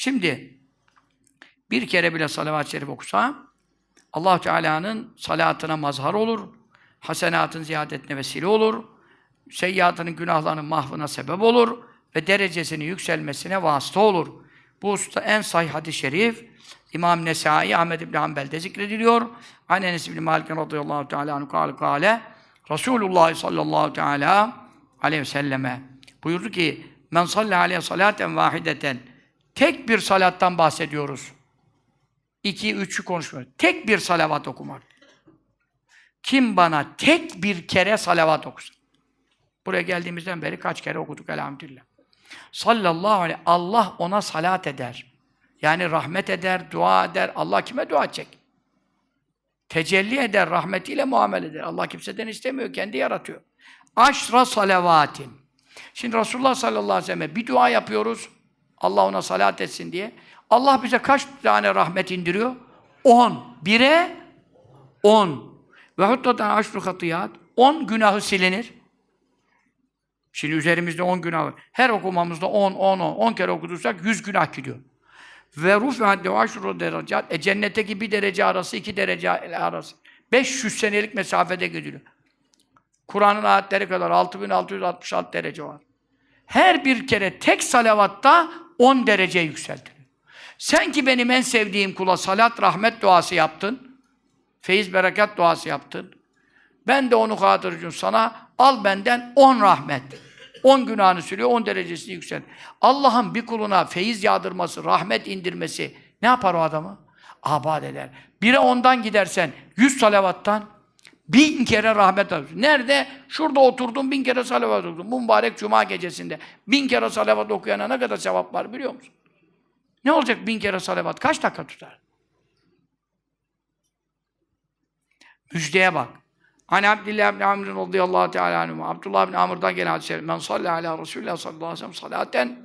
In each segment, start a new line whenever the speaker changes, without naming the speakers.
Şimdi bir kere bile salavat-ı şerif okusa allah Teala'nın salatına mazhar olur. Hasenatın ziyadetine vesile olur. Seyyiatının günahlarının mahvına sebep olur. Ve derecesinin yükselmesine vasıta olur. Bu usta en sahih hadis-i şerif İmam Nesai, Ahmed İbni Hanbel'de zikrediliyor. An Enes İbni Malik radıyallahu teala anhu kâle kâle Resulullah sallallahu teala aleyhi ve selleme buyurdu ki men salli aleyhi salaten vahideten tek bir salattan bahsediyoruz. İki, üçü konuşmuyor. Tek bir salavat okumak. Kim bana tek bir kere salavat okusun? Buraya geldiğimizden beri kaç kere okuduk elhamdülillah. Sallallahu aleyhi Allah ona salat eder. Yani rahmet eder, dua eder. Allah kime dua edecek? Tecelli eder, rahmetiyle muamele eder. Allah kimseden istemiyor, kendi yaratıyor. Aşra salavatin. Şimdi Resulullah sallallahu aleyhi ve sellem bir dua yapıyoruz. Allah ona salat etsin diye. Allah bize kaç tane rahmet indiriyor? On. Bire on. Ve huttaten aşru hatiyat. On günahı silinir. Şimdi üzerimizde on günah var. Her okumamızda on, on, on. On kere okuduysak yüz günah gidiyor. Ve rufi'at ve aşru derecat. E cennetteki bir derece arası, iki derece arası. 500 senelik mesafede gidiyor. Kur'an'ın ayetleri kadar 6666 derece var. Her bir kere tek salavatta 10 derece yükseltilir. Sen ki benim en sevdiğim kula salat, rahmet duası yaptın. Feyiz, berekat duası yaptın. Ben de onu hatırlıyorum sana. Al benden 10 rahmet. 10 günahını sürüyor, 10 derecesini yükselt. Allah'ın bir kuluna feyiz yağdırması, rahmet indirmesi ne yapar o adamı? Abad eder. Bire ondan gidersen 100 salavattan bin kere rahmet alıyorsun. Nerede? Şurada oturdum bin kere salavat okudum. Bu mübarek cuma gecesinde bin kere salavat okuyana ne kadar sevap var biliyor musun? Ne olacak bin kere salavat? Kaç dakika tutar? Müjdeye bak. Hani Abdullah ibn Amr radıyallahu teala anhu. Abdullah ibn Amr'dan gelen hadis-i şerif. Men salli ala Resulullah sallallahu aleyhi ve sellem salaten.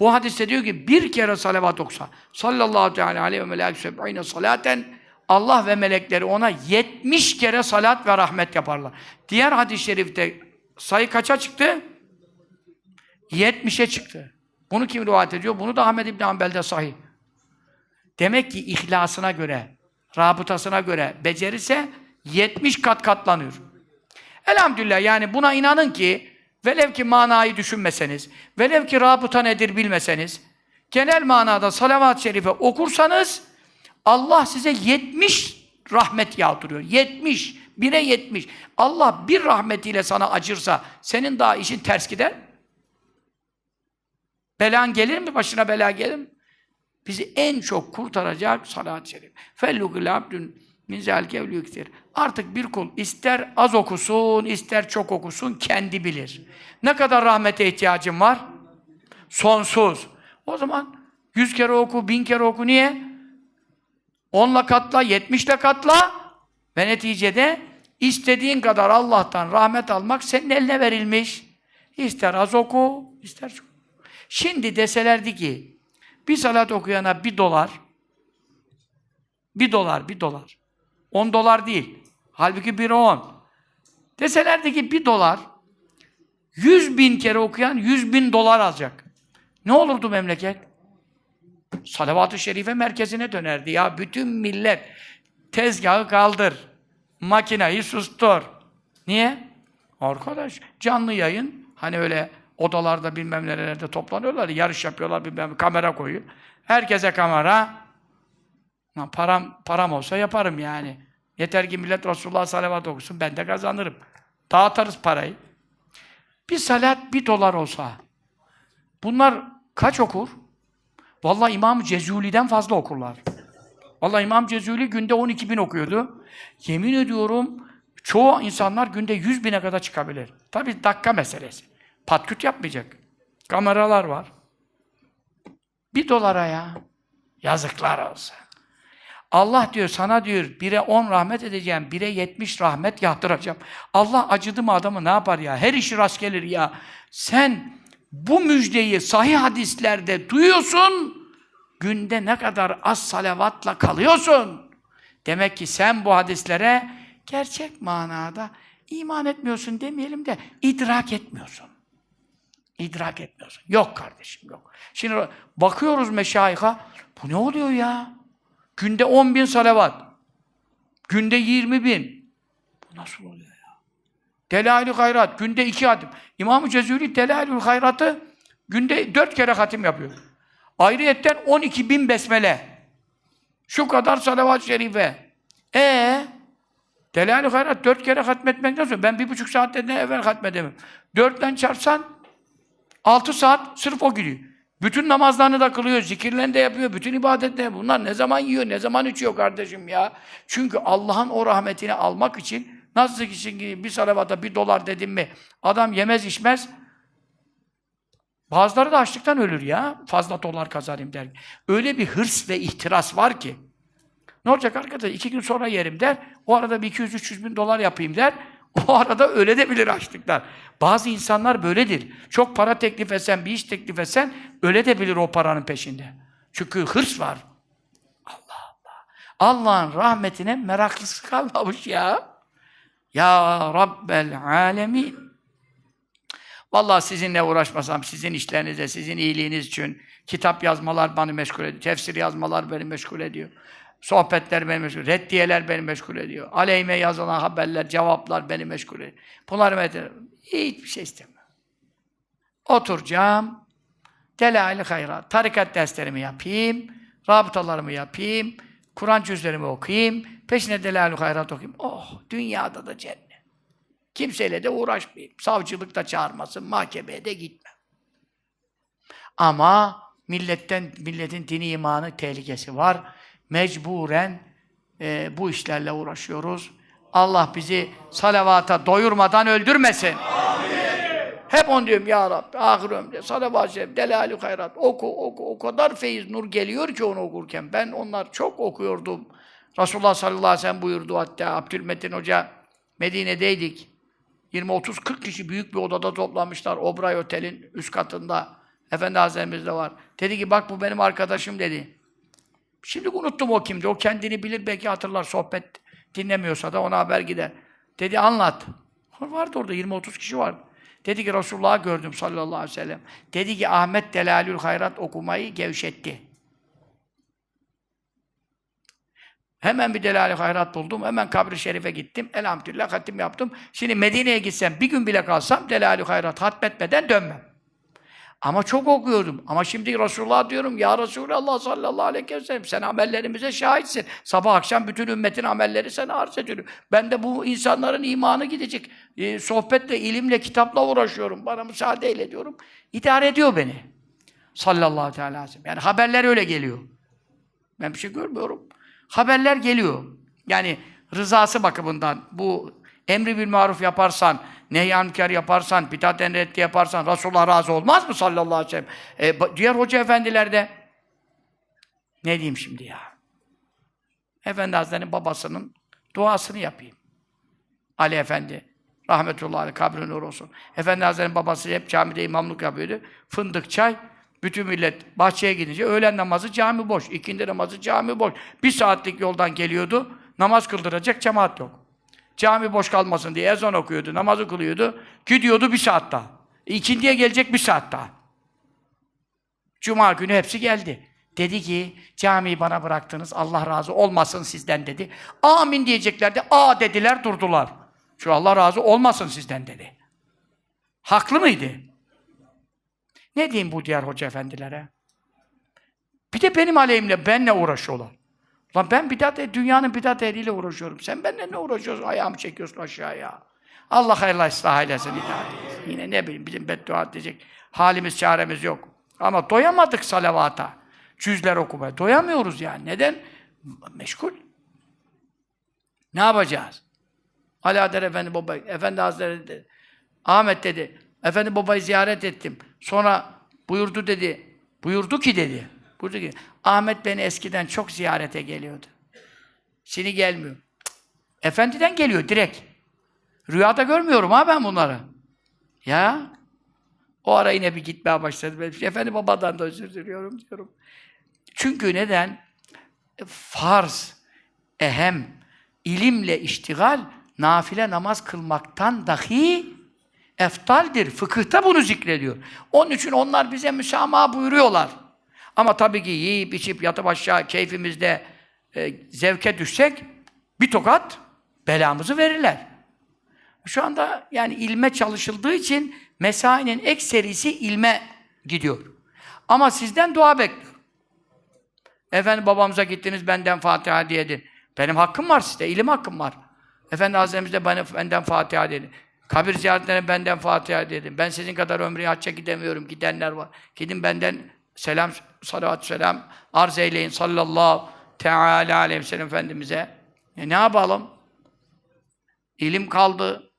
Bu hadiste diyor ki bir kere salavat okusa. Sallallahu teala aleyhi ve melek seb'ine salaten. Allah ve melekleri ona 70 kere salat ve rahmet yaparlar. Diğer hadis-i şerifte sayı kaça çıktı? 70'e çıktı. Bunu kim rivayet ediyor? Bunu da Ahmed İbn Hanbel'de sahih. Demek ki ihlasına göre, rabıtasına göre becerirse 70 kat katlanıyor. Elhamdülillah yani buna inanın ki velev ki manayı düşünmeseniz, velev ki rabıta nedir bilmeseniz, genel manada salavat-ı şerife okursanız Allah size 70 rahmet yağdırıyor. 70. Bire 70. Allah bir rahmetiyle sana acırsa senin daha işin ters gider. Belan gelir mi? Başına bela gelir mi? Bizi en çok kurtaracak salat-ı şerif. Min zelke evlüktir. Artık bir kul ister az okusun, ister çok okusun kendi bilir. Ne kadar rahmete ihtiyacın var? Sonsuz. O zaman yüz kere oku, bin kere oku. Niye? Onla katla, yetmişle katla ve neticede istediğin kadar Allah'tan rahmet almak senin eline verilmiş. İster az oku, ister çok. Şimdi deselerdi ki bir salat okuyana bir dolar, bir dolar, bir dolar. On dolar değil. Halbuki bir on. Deselerdi ki bir dolar, yüz bin kere okuyan yüz bin dolar alacak. Ne olurdu memleket? Salavat-ı Şerife merkezine dönerdi ya. Bütün millet tezgahı kaldır. Makinayı sustur. Niye? Arkadaş canlı yayın hani öyle odalarda bilmem nerelerde toplanıyorlar, yarış yapıyorlar bilmem kamera koyuyor. Herkese kamera. Lan param param olsa yaparım yani. Yeter ki millet Resulullah salavat okusun, ben de kazanırım. Dağıtarız parayı. Bir salat bir dolar olsa, bunlar kaç okur? Vallahi İmam Cezuli'den fazla okurlar. Vallahi İmam Cezuli günde 12 bin okuyordu. Yemin ediyorum çoğu insanlar günde 100 bine kadar çıkabilir. Tabi dakika meselesi. Patküt yapmayacak. Kameralar var. Bir dolara ya. Yazıklar olsun. Allah diyor sana diyor bire 10 rahmet edeceğim, bire 70 rahmet yağdıracağım. Allah acıdı mı adamı ne yapar ya? Her işi rast gelir ya. Sen bu müjdeyi sahih hadislerde duyuyorsun, günde ne kadar az salavatla kalıyorsun. Demek ki sen bu hadislere gerçek manada iman etmiyorsun demeyelim de idrak etmiyorsun. İdrak etmiyorsun. Yok kardeşim yok. Şimdi bakıyoruz meşayika. Bu ne oluyor ya? Günde 10 bin salavat. Günde 20 bin. Bu nasıl oluyor ya? Delail-i Hayrat. Günde iki hatim. İmam-ı Cezuri Hayrat'ı günde dört kere hatim yapıyor. Ayrıyetten 12 bin besmele. Şu kadar salavat-ı şerife. Ee, Delail-i Hayrat dört kere hatmetmekten sonra ben bir buçuk saatte ne evvel hatmedemem. Dörtten çarpsan altı saat sırf o gidiyor. Bütün namazlarını da kılıyor, zikirlerini de yapıyor, bütün ibadetleri. Bunlar ne zaman yiyor, ne zaman içiyor kardeşim ya? Çünkü Allah'ın o rahmetini almak için nasıl ki bir salavata bir dolar dedim mi adam yemez içmez bazıları da açlıktan ölür ya. Fazla dolar kazanayım der. Öyle bir hırs ve ihtiras var ki. Ne olacak arkadaş? İki gün sonra yerim der. O arada bir 200-300 bin dolar yapayım der. O arada öyle de bilir açlıktan. Bazı insanlar böyledir. Çok para teklif etsen, bir iş teklif etsen öyle de bilir o paranın peşinde. Çünkü hırs var. Allah Allah. Allah'ın rahmetine meraklısı kalmamış ya. Ya Rabbel alemin. Vallahi sizinle uğraşmasam, sizin işlerinize, sizin iyiliğiniz için kitap yazmalar beni meşgul ediyor. Tefsir yazmalar beni meşgul ediyor. Sohbetler beni meşgul ediyor. Reddiyeler beni meşgul ediyor. Aleyhime yazılan haberler, cevaplar beni meşgul ediyor. Bunları meşgul Hiçbir şey istemiyorum. Oturacağım. Delail-i hayrat. Tarikat derslerimi yapayım. Rabıtalarımı yapayım. Kur'an cüzlerimi okuyayım. Peşine Delail-i hayrat okuyayım. Oh! Dünyada da cennet. Kimseyle de uğraşmayayım. Savcılık da çağırmasın. Mahkemeye de gitmem. Ama milletten, milletin dini imanı tehlikesi var. Mecburen e, bu işlerle uğraşıyoruz. Allah bizi salavata doyurmadan öldürmesin. Hep onu diyorum ya Rabbi, ahir ömrümde, salavat-ı şerif, delalü hayrat, oku, oku, o kadar feyiz, nur geliyor ki onu okurken. Ben onlar çok okuyordum. Resulullah sallallahu aleyhi ve sellem buyurdu hatta, Abdülmetin Hoca, Medine'deydik. 20-30-40 kişi büyük bir odada toplanmışlar. Obray Otel'in üst katında. Efendi Hazretlerimiz de var. Dedi ki bak bu benim arkadaşım dedi. Şimdi unuttum o kimdi. O kendini bilir belki hatırlar. Sohbet dinlemiyorsa da ona haber gider. Dedi anlat. Vardı orada 20-30 kişi vardı. Dedi ki Resulullah'ı gördüm sallallahu aleyhi ve sellem. Dedi ki Ahmet Delalül Hayrat okumayı gevşetti. Hemen bir Delal-i Hayrat buldum. Hemen kabri şerife gittim. Elhamdülillah hatim yaptım. Şimdi Medine'ye gitsem, bir gün bile kalsam Delal-i Hayrat hatmetmeden dönmem. Ama çok okuyordum. Ama şimdi Resulullah diyorum, Ya Resulallah sallallahu aleyhi ve sellem, sen amellerimize şahitsin. Sabah akşam bütün ümmetin amelleri sana arz ediyorum. Ben de bu insanların imanı gidecek. E, sohbetle, ilimle, kitapla uğraşıyorum. Bana müsaade eyle diyorum. İdare ediyor beni. Sallallahu aleyhi ve sellem. Yani haberler öyle geliyor. Ben bir şey görmüyorum. Haberler geliyor. Yani rızası bakımından bu emri bil maruf yaparsan, nehyan yaparsan, bidat-en reddi yaparsan Resulullah razı olmaz mı sallallahu aleyhi ve sellem? E, diğer hoca efendiler de ne diyeyim şimdi ya? Efendi Hazretleri'nin babasının duasını yapayım. Ali Efendi rahmetullahi aleyh kabri nur olsun. Efendi Hazretleri'nin babası hep camide imamlık yapıyordu. Fındık çay bütün millet bahçeye gidince öğlen namazı cami boş, ikindi namazı cami boş. Bir saatlik yoldan geliyordu, namaz kıldıracak cemaat yok. Cami boş kalmasın diye ezan okuyordu, namazı kılıyordu. Gidiyordu bir saat daha. İkindiye gelecek bir saat daha. Cuma günü hepsi geldi. Dedi ki, camiyi bana bıraktınız, Allah razı olmasın sizden dedi. Amin diyeceklerdi, a dediler, durdular. Şu Allah razı olmasın sizden dedi. Haklı mıydı? Ne diyeyim bu diğer hoca efendilere? Bir de benim aleyhimle, benle uğraşıyorlar. Lan ben bidat, dünyanın bidat ehliyle uğraşıyorum. Sen benimle ne uğraşıyorsun? Ayağımı çekiyorsun aşağıya. Allah hayırlı ıslah eylesin. Yine ne bileyim, bizim beddua edecek halimiz, çaremiz yok. Ama doyamadık salavata. Cüzler okumaya. Doyamıyoruz yani. Neden? Meşgul. Ne yapacağız? Ali Adel Efendi Baba, Efendi Hazretleri dedi. Ahmet dedi, Efendi Baba'yı ziyaret ettim. Sonra buyurdu dedi, buyurdu ki dedi, buyurdu ki, Ahmet beni eskiden çok ziyarete geliyordu. Şimdi gelmiyor. Efendiden geliyor direkt. Rüyada görmüyorum ha ben bunları. Ya. O ara yine bir gitmeye başladı. Ben, Efendi babadan da özür diliyorum diyorum. Çünkü neden? Farz, ehem, ilimle iştigal, nafile namaz kılmaktan dahi eftaldir. Fıkıhta bunu zikrediyor. Onun için onlar bize müsamaha buyuruyorlar. Ama tabii ki yiyip içip yatıp aşağı keyfimizde e, zevke düşsek bir tokat belamızı verirler. Şu anda yani ilme çalışıldığı için mesainin ekserisi ilme gidiyor. Ama sizden dua bekliyor. Efendim babamıza gittiniz benden Fatiha diye edin. Benim hakkım var size, ilim hakkım var. Efendi Hazretimiz de benden Fatiha dedi. Kabir ziyaretlerine benden Fatiha dedim. Ben sizin kadar ömrü hacca gidemiyorum. Gidenler var. Gidin benden selam, salavat selam arz eyleyin sallallahu teala aleyhi ve sellem Efendimiz'e. E ne yapalım? İlim kaldı.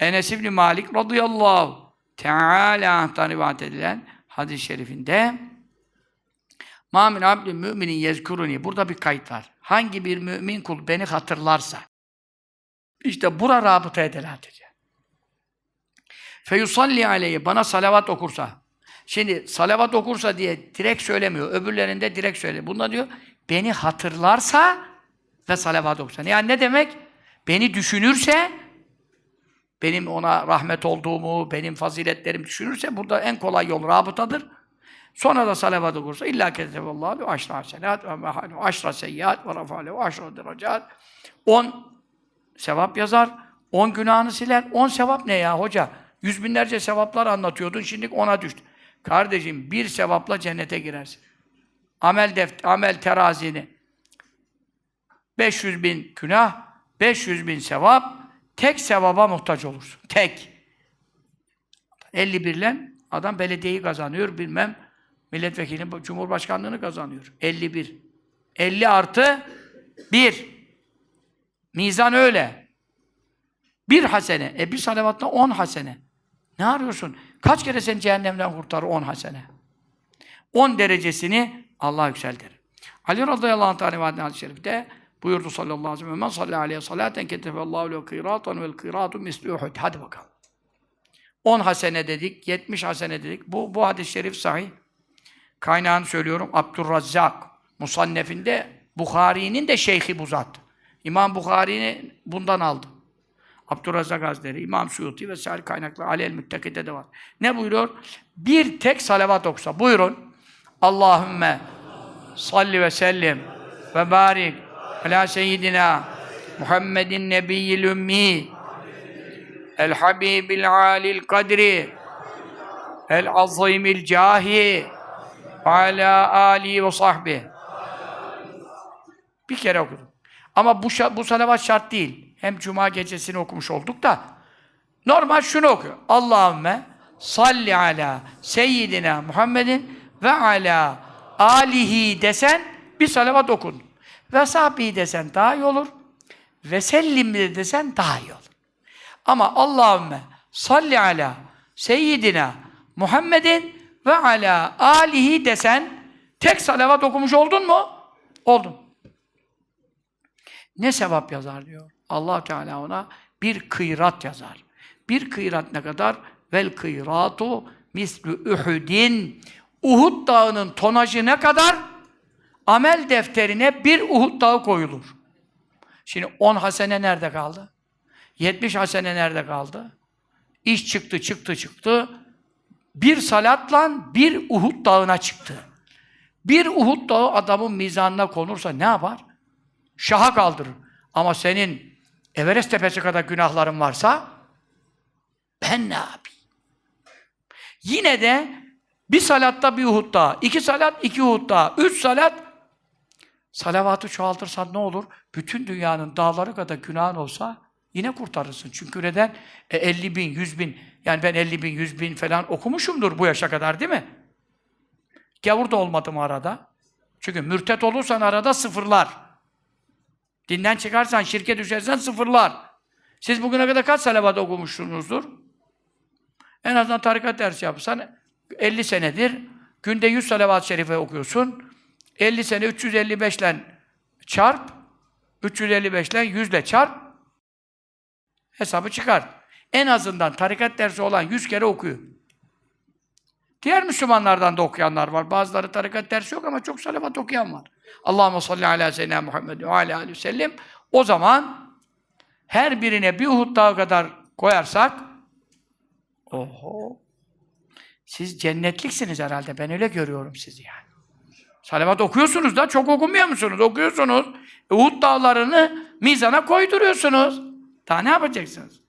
Enes İbni Malik radıyallahu teala anh'tan rivayet edilen hadis-i şerifinde Ma min abdin müminin yezkuruni. Burada bir kayıt var. Hangi bir mümin kul beni hatırlarsa işte bura rabıta edelat ediyor. Feyusalli aleyhi bana salavat okursa. Şimdi salavat okursa diye direkt söylemiyor. Öbürlerinde direkt söylüyor. Bunda diyor beni hatırlarsa ve salavat okursa. Yani ne demek? Beni düşünürse benim ona rahmet olduğumu, benim faziletlerimi düşünürse burada en kolay yol rabıtadır. Sonra da salavat okursa illa keteballahu bi aşra hasenat ve mehalu aşra seyyiat ve rafale ve aşra derecat. On sevap yazar, on günahını siler. On sevap ne ya hoca? Yüz binlerce sevaplar anlatıyordun, şimdi ona düştü. Kardeşim bir sevapla cennete girersin. Amel deft amel terazini 500 bin günah, 500 bin sevap, tek sevaba muhtaç olursun. Tek. 51 ile adam belediyeyi kazanıyor, bilmem milletvekili, cumhurbaşkanlığını kazanıyor. 51. 50 artı 1. Mizan öyle. Bir hasene. E bir salavatta 10 hasene. Ne arıyorsun? Kaç kere seni cehennemden kurtarır 10 hasene? 10 derecesini Allah yükseltir. Ali radıyallahu anh vadine hadis-i şerifte buyurdu sallallahu aleyhi ve sellem men sallallahu aleyhi salaten ketefallahu lehu kıratan vel kıratu misli uhud. Hadi bakalım. 10 hasene dedik, 70 hasene dedik. Bu, bu hadis-i şerif sahih. Kaynağını söylüyorum. Abdurrazzak Musannef'inde Bukhari'nin de şeyhi bu zat. İmam Bukhari'ni bundan aldı. Abdurrazzak Hazretleri, İmam Suyuti vesaire kaynaklar Alel Müttakide de var. Ne buyuruyor? Bir tek salavat okusa. Buyurun. Allahümme salli ve sellim ve barik ala seyyidina Muhammedin nebiyyil ümmi el habibil alil kadri el azimil cahi ala ali ve sahbihi bir kere okudum. Ama bu, bu salavat şart değil. Hem cuma gecesini okumuş olduk da normal şunu okuyor. Allahümme salli ala seyyidina Muhammedin ve ala alihi desen bir salavat okun. Ve sahbihi desen daha iyi olur. Ve sellim de desen daha iyi olur. Ama Allahümme salli ala seyyidina Muhammedin ve ala alihi desen tek salavat okumuş oldun mu? Oldun. Ne sevap yazar diyor. allah Teala ona bir kıyrat yazar. Bir kıyrat ne kadar? Vel kıyratu mislü uhudin. Uhud dağının tonajı ne kadar? Amel defterine bir Uhud dağı koyulur. Şimdi 10 hasene nerede kaldı? 70 hasene nerede kaldı? İş çıktı, çıktı, çıktı. Bir salatla bir Uhud dağına çıktı. Bir Uhud dağı adamın mizanına konursa ne yapar? Şaha kaldırır. Ama senin Everest tepesi kadar günahların varsa ben ne yapayım? Yine de bir salatta bir Uhud dağı, iki salat iki Uhud dağı, üç salat salavatı çoğaltırsan ne olur? Bütün dünyanın dağları kadar günahın olsa yine kurtarırsın. Çünkü neden? E, 50 bin, 100 bin, yani ben 50 bin, 100 bin falan okumuşumdur bu yaşa kadar değil mi? Gavur da olmadım arada. Çünkü mürtet olursan arada sıfırlar. Dinden çıkarsan, şirke düşersen sıfırlar. Siz bugüne kadar kaç salavat okumuşsunuzdur? En azından tarikat dersi yapsan 50 senedir günde 100 salavat-ı şerife okuyorsun. 50 sene 355 ile çarp, 355 ile 100 ile çarp, hesabı çıkar. En azından tarikat dersi olan 100 kere okuyor. Diğer Müslümanlardan da okuyanlar var. Bazıları tarikat dersi yok ama çok salavat okuyan var. Allahumme salli ala seyyidina Muhammed ve ala aleyhi ve sellem. O zaman her birine bir Uhud dağı kadar koyarsak Oho. Siz cennetliksiniz herhalde. Ben öyle görüyorum sizi yani. Salavat okuyorsunuz da çok okumuyor musunuz? Okuyorsunuz. Uhud dağlarını mizana koyduruyorsunuz. Daha ne yapacaksınız?